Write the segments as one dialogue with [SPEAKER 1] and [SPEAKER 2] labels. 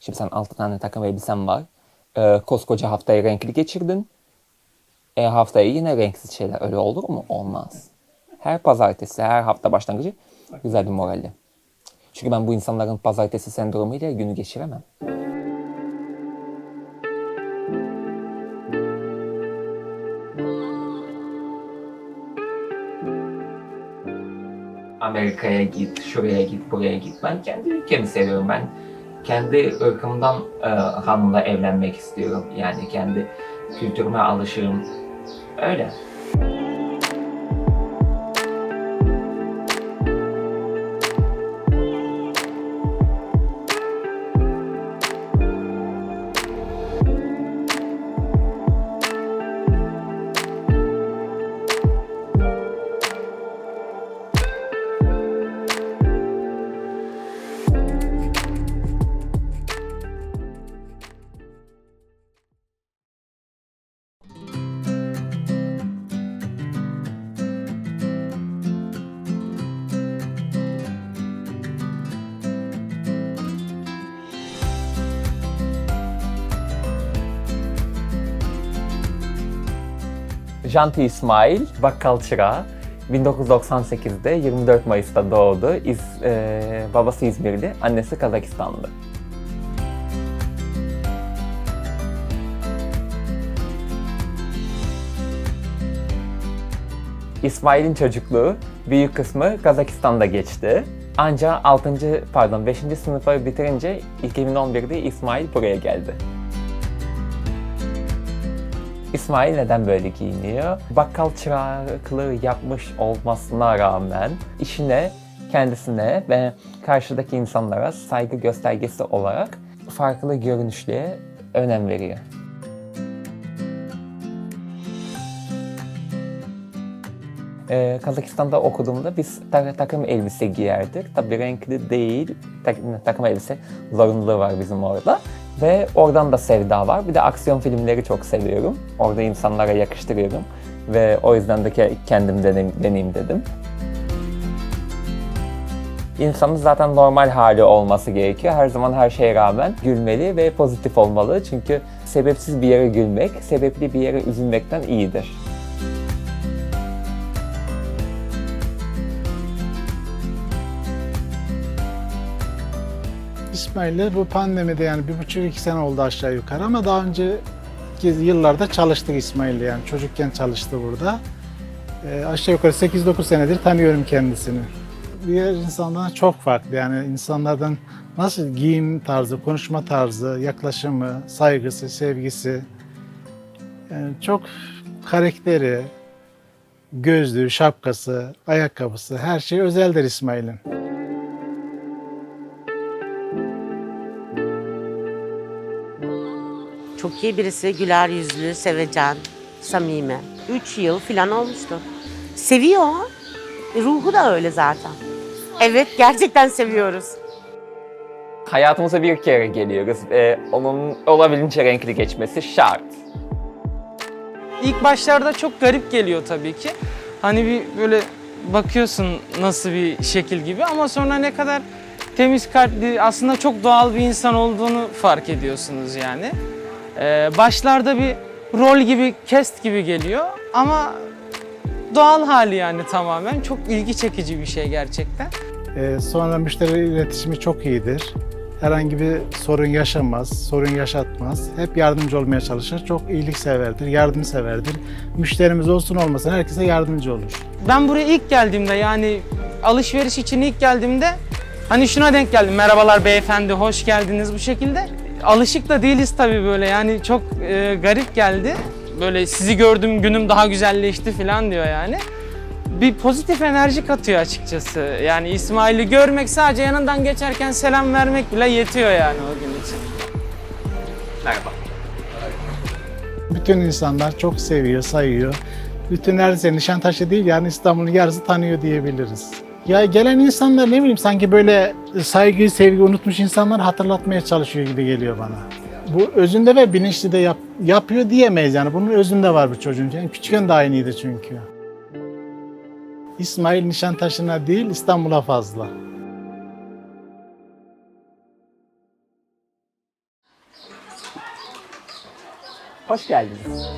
[SPEAKER 1] Şimdi sen 6 tane takım elbisen var. Ee, koskoca haftayı renkli geçirdin. E haftaya yine renksiz şeyler. Öyle olur mu? Olmaz. Her pazartesi, her hafta başlangıcı güzel bir moralle. Çünkü ben bu insanların pazartesi sendromuyla günü geçiremem. Amerika'ya git, şuraya git, buraya git. Ben kendi ülkemi seviyorum. Ben kendi ırkımdan e, hanımla evlenmek istiyorum. Yani kendi kültürüme alışığım. Öyle. Janti İsmail, bakkal çırağı. 1998'de 24 Mayıs'ta doğdu. İz, e, babası İzmirli, annesi Kazakistanlı. İsmail'in çocukluğu büyük kısmı Kazakistan'da geçti. Ancak 6. pardon 5. sınıfı bitirince 2011'de İsmail buraya geldi. İsmail neden böyle giyiniyor? Bakkal çıraklığı yapmış olmasına rağmen işine, kendisine ve karşıdaki insanlara saygı göstergesi olarak farklı görünüşlüğe önem veriyor. Ee, Kazakistan'da okuduğumda biz ta- takım elbise giyerdik. Tabii renkli değil, tak- takım elbise zorunluluğu var bizim orada. Ve oradan da sevda var. Bir de aksiyon filmleri çok seviyorum. Orada insanlara yakıştırıyorum. Ve o yüzden de ke- kendim deneyim, deneyim dedim. İnsanın zaten normal hali olması gerekiyor. Her zaman her şeye rağmen gülmeli ve pozitif olmalı. Çünkü sebepsiz bir yere gülmek, sebepli bir yere üzülmekten iyidir.
[SPEAKER 2] İsmail'le bu pandemide yani bir buçuk iki sene oldu aşağı yukarı ama daha önce yıllarda çalıştık İsmail'le yani çocukken çalıştı burada. Ee, aşağı yukarı 8-9 senedir tanıyorum kendisini. Diğer insanlardan çok farklı yani insanlardan nasıl giyim tarzı, konuşma tarzı, yaklaşımı, saygısı, sevgisi yani çok karakteri, gözlüğü, şapkası, ayakkabısı her şey özeldir İsmail'in.
[SPEAKER 3] Çok iyi birisi, güler yüzlü, sevecen, samimi. Üç yıl falan olmuştu. Seviyor. E, Ruhu da öyle zaten. Evet, gerçekten seviyoruz.
[SPEAKER 1] Hayatımıza bir kere geliyoruz ve onun olabildiğince renkli geçmesi şart.
[SPEAKER 4] İlk başlarda çok garip geliyor tabii ki. Hani bir böyle bakıyorsun nasıl bir şekil gibi ama sonra ne kadar temiz kalpli, aslında çok doğal bir insan olduğunu fark ediyorsunuz yani. Ee, başlarda bir rol gibi, kest gibi geliyor ama doğal hali yani tamamen. Çok ilgi çekici bir şey gerçekten.
[SPEAKER 2] Ee, sonra müşteri iletişimi çok iyidir. Herhangi bir sorun yaşamaz, sorun yaşatmaz. Hep yardımcı olmaya çalışır. Çok iyilikseverdir, yardımseverdir. Müşterimiz olsun olmasın herkese yardımcı olur.
[SPEAKER 4] Ben buraya ilk geldiğimde yani alışveriş için ilk geldiğimde hani şuna denk geldim. Merhabalar beyefendi, hoş geldiniz bu şekilde. Alışık da değiliz tabii böyle yani çok e, garip geldi. Böyle sizi gördüm günüm daha güzelleşti falan diyor yani. Bir pozitif enerji katıyor açıkçası. Yani İsmail'i görmek sadece yanından geçerken selam vermek bile yetiyor yani o gün için.
[SPEAKER 1] Merhaba.
[SPEAKER 2] Bütün insanlar çok seviyor, sayıyor. Bütün neredeyse Nişantaşı değil yani İstanbul'un yarısı tanıyor diyebiliriz. Ya gelen insanlar ne bileyim sanki böyle saygıyı, sevgi unutmuş insanlar hatırlatmaya çalışıyor gibi geliyor bana. Bu özünde ve bilinçli de yap, yapıyor diyemeyiz yani. Bunun özünde var bu çocuğun. Yani küçükken de aynıydı çünkü. İsmail Nişantaşı'na değil İstanbul'a fazla.
[SPEAKER 1] Hoş geldiniz.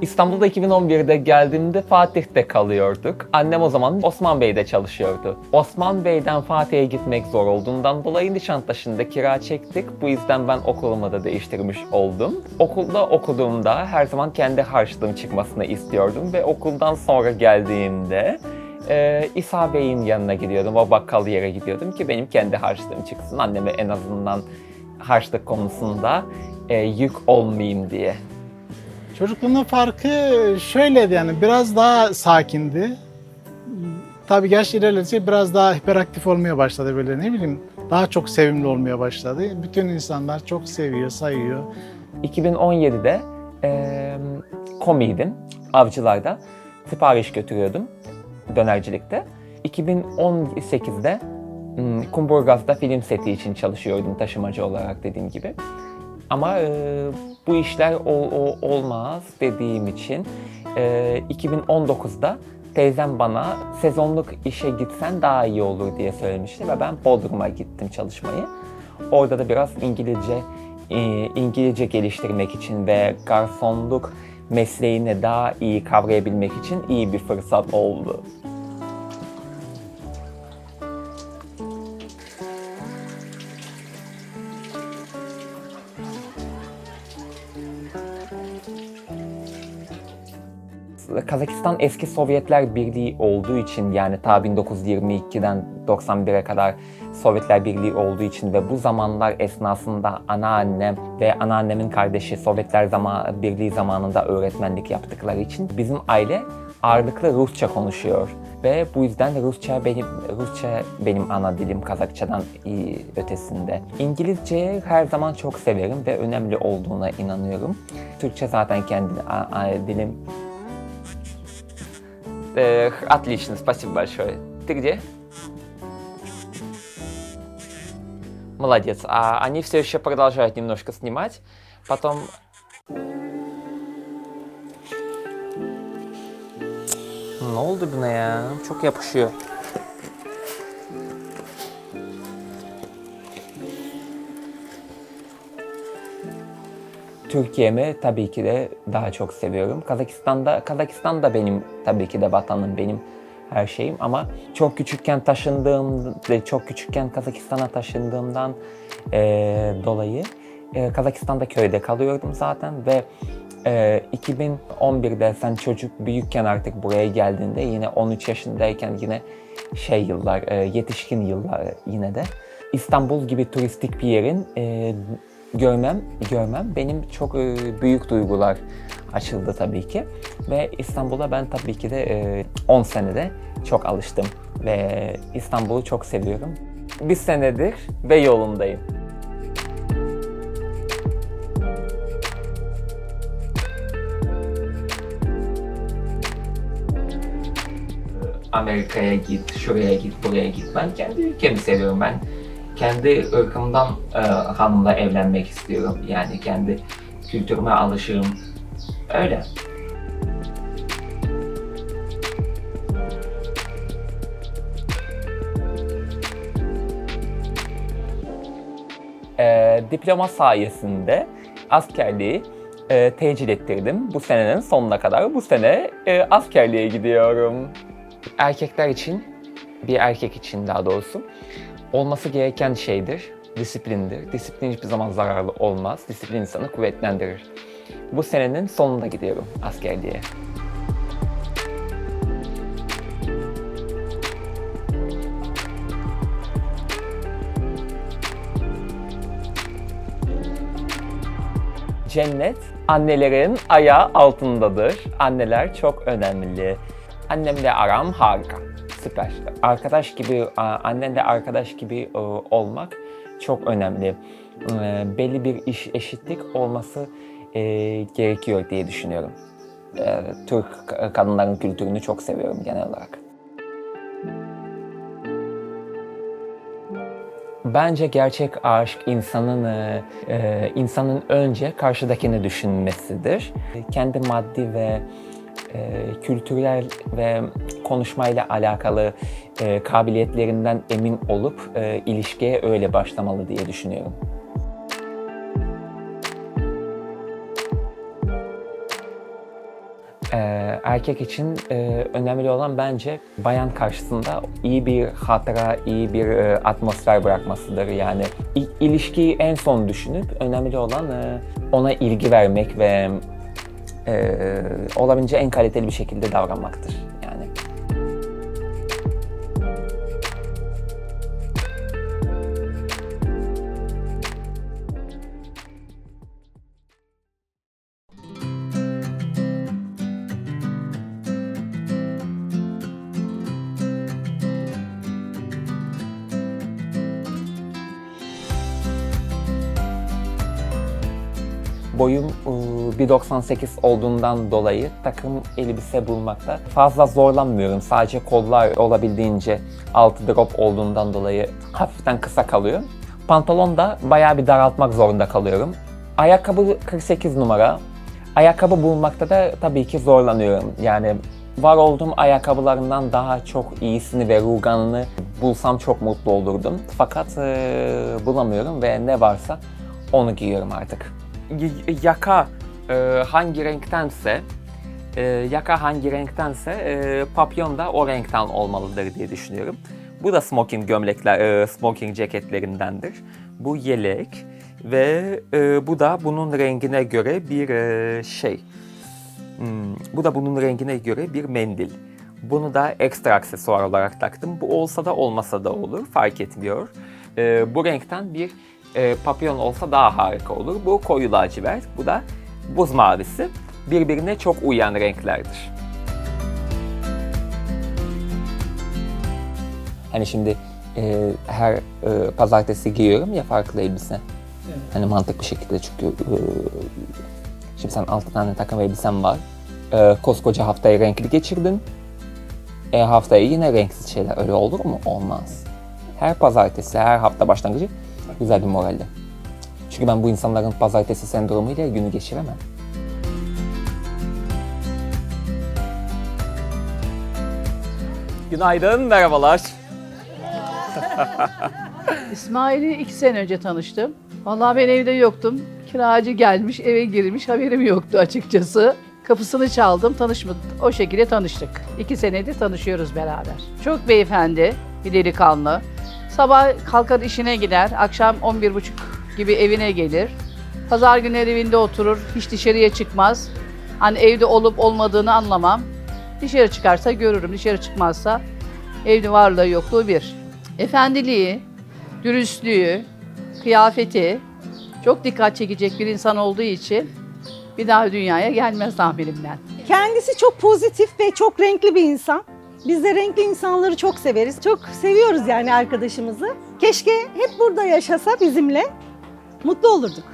[SPEAKER 1] İstanbul'da 2011'de geldiğimde Fatih'te kalıyorduk. Annem o zaman Osman Bey'de çalışıyordu. Osman Bey'den Fatih'e gitmek zor olduğundan dolayı Nişantaşı'nda kira çektik. Bu yüzden ben okulumu da değiştirmiş oldum. Okulda okuduğumda her zaman kendi harçlığım çıkmasını istiyordum ve okuldan sonra geldiğimde e, İsa Bey'in yanına gidiyordum. O bakkal yere gidiyordum ki benim kendi harçlığım çıksın. Anneme en azından harçlık konusunda e, yük olmayayım diye.
[SPEAKER 2] Çocukluğunun farkı şöyleydi yani biraz daha sakindi. Tabii yaş ilerledikçe biraz daha hiperaktif olmaya başladı böyle ne bileyim daha çok sevimli olmaya başladı. Bütün insanlar çok seviyor, sayıyor.
[SPEAKER 1] 2017'de e, komiydim. Avcılarda sipariş götürüyordum dönercilikte. 2018'de m, Kumburgaz'da film seti için çalışıyordum taşımacı olarak dediğim gibi. Ama e, bu işler ol, ol- olmaz dediğim için e, 2019'da teyzem bana sezonluk işe gitsen daha iyi olur diye söylemişti ve ben Bodrum'a gittim çalışmayı. Orada da biraz İngilizce e, İngilizce geliştirmek için ve garsonluk mesleğini daha iyi kavrayabilmek için iyi bir fırsat oldu. Kazakistan eski Sovyetler Birliği olduğu için yani ta 1922'den 91'e kadar Sovyetler Birliği olduğu için ve bu zamanlar esnasında anneannem ve anneannemin kardeşi Sovyetler zaman, Birliği zamanında öğretmenlik yaptıkları için bizim aile ağırlıklı Rusça konuşuyor ve bu yüzden Rusça benim Rusça benim ana dilim Kazakçadan ötesinde. İngilizceyi her zaman çok severim ve önemli olduğuna inanıyorum. Türkçe zaten kendi dilim Э, отлично, спасибо большое. Ты где? Молодец. А они все еще продолжают немножко снимать. Потом... Ne oldu buna ya? Çok Türkiye'mi tabii ki de daha çok seviyorum. Kazakistan'da Kazakistan da benim tabii ki de vatanım, benim her şeyim ama çok küçükken taşındığım, çok küçükken Kazakistan'a taşındığımdan eee, dolayı eee, Kazakistan'da köyde kalıyordum zaten ve eee, 2011'de sen çocuk büyükken artık buraya geldiğinde yine 13 yaşındayken yine şey yıllar, eee, yetişkin yıllar yine de İstanbul gibi turistik bir yerin eee, görmem görmem benim çok e, büyük duygular açıldı tabii ki ve İstanbul'a ben tabii ki de e, 10 senede çok alıştım ve İstanbul'u çok seviyorum. Bir senedir ve yolundayım. Amerika'ya git, şuraya git, buraya git. Ben kendi ülkemi seviyorum. Ben kendi ırkımdan e, hanımla evlenmek istiyorum. Yani kendi kültürüme alışığım. Öyle. E, diploma sayesinde askerliği e, tecil ettirdim. Bu senenin sonuna kadar. Bu sene e, askerliğe gidiyorum. Erkekler için, bir erkek için daha doğrusu olması gereken şeydir, disiplindir. Disiplin hiçbir zaman zararlı olmaz. Disiplin insanı kuvvetlendirir. Bu senenin sonunda gidiyorum askerliğe. Cennet annelerin ayağı altındadır. Anneler çok önemli. Annemle aram harika. Süper. Arkadaş gibi, a- annenle arkadaş gibi e, olmak çok önemli. E, Belli bir iş eşitlik olması e, gerekiyor diye düşünüyorum. Türk kadınların kültürünü çok seviyorum genel olarak. Bence gerçek aşk insanın insanın önce karşıdakini düşünmesidir. Kendi maddi ve e, kültürel ve konuşmayla alakalı e, kabiliyetlerinden emin olup e, ilişkiye öyle başlamalı diye düşünüyorum. Ee, erkek için e, önemli olan bence bayan karşısında iyi bir hatıra, iyi bir e, atmosfer bırakmasıdır. Yani ilişkiyi en son düşünüp önemli olan e, ona ilgi vermek ve e, olabildiğince en kaliteli bir şekilde davranmaktır. 1.98 olduğundan dolayı takım elbise bulmakta fazla zorlanmıyorum. Sadece kollar olabildiğince altı drop olduğundan dolayı hafiften kısa kalıyor. Pantolon da bayağı bir daraltmak zorunda kalıyorum. Ayakkabı 48 numara. Ayakkabı bulmakta da tabii ki zorlanıyorum. Yani var olduğum ayakkabılarından daha çok iyisini ve ruganını bulsam çok mutlu olurdum. Fakat e, bulamıyorum ve ne varsa onu giyiyorum artık. Y- yaka e, hangi renktense e, yaka hangi renktense e, papyon da o renkten olmalıdır diye düşünüyorum. Bu da smoking gömlekler, e, smoking ceketlerindendir. Bu yelek ve e, bu da bunun rengine göre bir e, şey. Hmm, bu da bunun rengine göre bir mendil. Bunu da ekstra aksesuar olarak taktım. Bu olsa da olmasa da olur, fark etmiyor. E, bu renkten bir e, papyon olsa daha harika olur. Bu koyu lacivert, bu da buz mavisi. Birbirine çok uyan renklerdir. Hani şimdi e, her e, pazartesi giyiyorum ya farklı elbise. Hani mantıklı bir şekilde çünkü e, şimdi sen 6 tane takım elbisen var. E, koskoca haftayı renkli geçirdin. E, haftaya yine renksiz şeyler öyle olur mu? Olmaz. Her pazartesi, her hafta başlangıcı güzel bir moralle. Çünkü ben bu insanların pazartesi sendromuyla günü geçiremem. Günaydın, merhabalar.
[SPEAKER 5] İsmail'i iki sene önce tanıştım. Vallahi ben evde yoktum. Kiracı gelmiş, eve girmiş, haberim yoktu açıkçası. Kapısını çaldım, tanışmadık. O şekilde tanıştık. İki senedir tanışıyoruz beraber. Çok beyefendi, bir delikanlı. Sabah kalkar işine gider, akşam 11.30 gibi evine gelir. Pazar günleri evinde oturur, hiç dışarıya çıkmaz. Hani evde olup olmadığını anlamam. Dışarı çıkarsa görürüm, dışarı çıkmazsa evde varlığı yokluğu bir. Efendiliği, dürüstlüğü, kıyafeti çok dikkat çekecek bir insan olduğu için bir daha dünyaya gelmez tahminimden.
[SPEAKER 6] Kendisi çok pozitif ve çok renkli bir insan. Biz de renkli insanları çok severiz. Çok seviyoruz yani arkadaşımızı. Keşke hep burada yaşasa bizimle. Mutlu olurduk.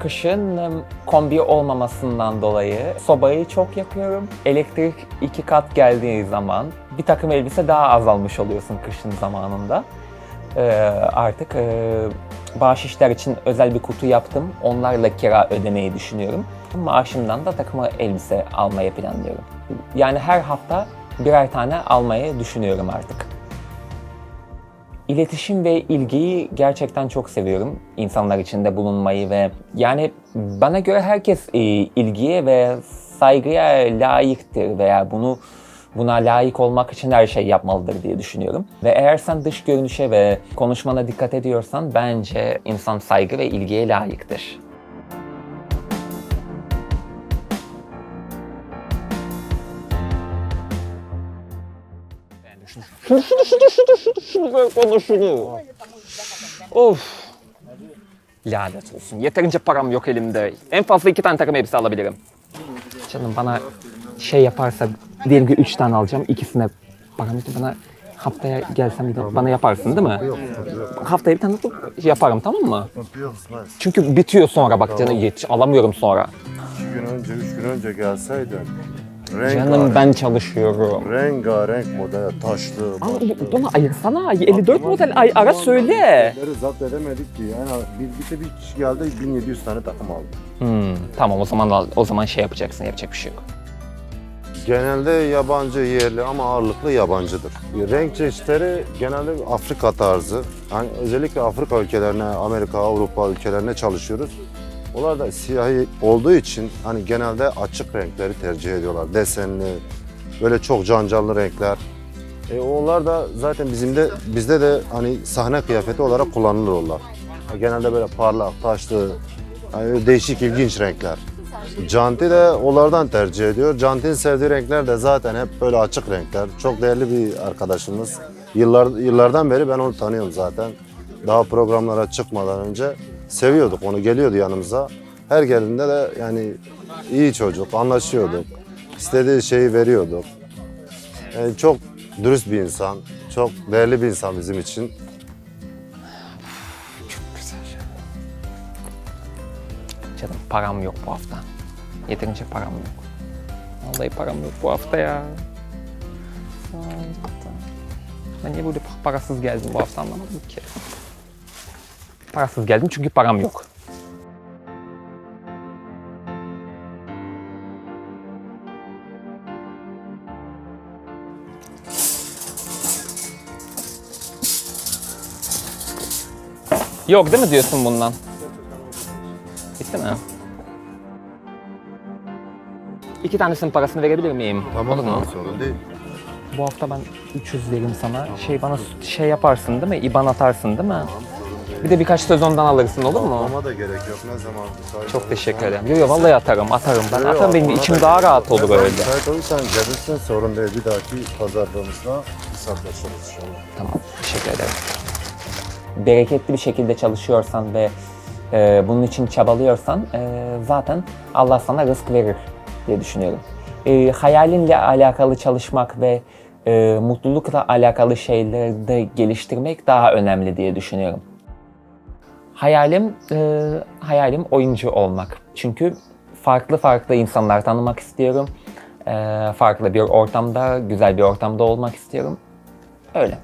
[SPEAKER 1] Kışın em, kombi olmamasından dolayı sobayı çok yakıyorum. Elektrik iki kat geldiği zaman bir takım elbise daha azalmış oluyorsun kışın zamanında. Ee, artık e, bahşişler için özel bir kutu yaptım. Onlarla kira ödemeyi düşünüyorum. Maaşımdan da takım elbise almayı planlıyorum. Yani her hafta birer tane almayı düşünüyorum artık. İletişim ve ilgiyi gerçekten çok seviyorum. İnsanlar içinde bulunmayı ve yani bana göre herkes e, ilgiye ve saygıya layıktır veya bunu buna layık olmak için her şey yapmalıdır diye düşünüyorum. Ve eğer sen dış görünüşe ve konuşmana dikkat ediyorsan bence insan saygı ve ilgiye layıktır. Şunu şunu şunu şunu şunu şunu ver bana şunu. Of. Lanet olsun. Yeterince param yok elimde. En fazla iki tane takım elbise alabilirim. Canım bana şey yaparsa diyelim ki üç tane alacağım. ikisine param yok. Bana Haftaya gelsem bir de bana yaparsın değil mi? Haftaya bir tane yaparım tamam mı? Çünkü bitiyor sonra bak canım yetiş alamıyorum sonra.
[SPEAKER 7] İki gün önce, üç gün önce gelseydin.
[SPEAKER 1] Canım ben çalışıyorum.
[SPEAKER 7] Rengarenk model, taşlı.
[SPEAKER 1] Ama
[SPEAKER 7] başlı.
[SPEAKER 1] bana ayırsana. 54 model ay ara söyle.
[SPEAKER 7] Modelleri zapt edemedik ki. Yani bir, bir de bir kişi geldi 1700 tane takım aldı.
[SPEAKER 1] Hmm, tamam o zaman o zaman şey yapacaksın yapacak bir şey yok.
[SPEAKER 7] Genelde yabancı yerli ama ağırlıklı yabancıdır. Renk çeşitleri genelde Afrika tarzı. Yani özellikle Afrika ülkelerine, Amerika, Avrupa ülkelerine çalışıyoruz. Onlar da siyahi olduğu için hani genelde açık renkleri tercih ediyorlar. Desenli, böyle çok cancanlı renkler. E onlar da zaten bizim de bizde de hani sahne kıyafeti olarak kullanılır onlar. Genelde böyle parlak, taşlı, hani değişik ilginç renkler. Canti de onlardan tercih ediyor. Canti'nin sevdiği renkler de zaten hep böyle açık renkler. Çok değerli bir arkadaşımız. Yıllar, yıllardan beri ben onu tanıyorum zaten. Daha programlara çıkmadan önce seviyorduk onu. Geliyordu yanımıza. Her geldiğinde de yani iyi çocuk, anlaşıyorduk. İstediği şeyi veriyorduk. Yani çok dürüst bir insan, çok değerli bir insan bizim için.
[SPEAKER 1] Canım param yok bu hafta. Yeterince param yok. Vallahi param yok bu hafta ya. Ben niye böyle parasız geldim bu hafta anlamadım ki. Parasız geldim çünkü param yok. Yok değil mi diyorsun bundan? Bitti mi? İki tanesinin parasını verebilir miyim? Olur mu?
[SPEAKER 7] sorun değil.
[SPEAKER 1] Bu hafta ben 300 vereyim sana. Şey bana şey yaparsın değil mi? İban atarsın değil mi? Bir de birkaç söz ondan alırsın olur mu?
[SPEAKER 7] Ama da gerek yok. Ne zaman müsait
[SPEAKER 1] Çok
[SPEAKER 7] olursan-
[SPEAKER 1] teşekkür ederim. Yo yo vallahi atarım atarım. Ben
[SPEAKER 7] Yo, yo,
[SPEAKER 1] atarım benim
[SPEAKER 7] ona
[SPEAKER 1] içim
[SPEAKER 7] da
[SPEAKER 1] daha
[SPEAKER 7] gerek
[SPEAKER 1] rahat
[SPEAKER 7] yok.
[SPEAKER 1] olur
[SPEAKER 7] Ne zaman
[SPEAKER 1] öyle.
[SPEAKER 7] Müsait olursan gelirsin sorun değil. Bir dahaki pazarlığımızda hesaplaşırız inşallah.
[SPEAKER 1] Tamam teşekkür ederim. Bereketli bir şekilde çalışıyorsan ve e, bunun için çabalıyorsan e, zaten Allah sana rızk verir diye düşünüyorum. E, hayalinle alakalı çalışmak ve e, mutlulukla alakalı şeyleri de geliştirmek daha önemli diye düşünüyorum. Hayalim e, hayalim oyuncu olmak. Çünkü farklı farklı insanlar tanımak istiyorum. E, farklı bir ortamda, güzel bir ortamda olmak istiyorum. Öyle.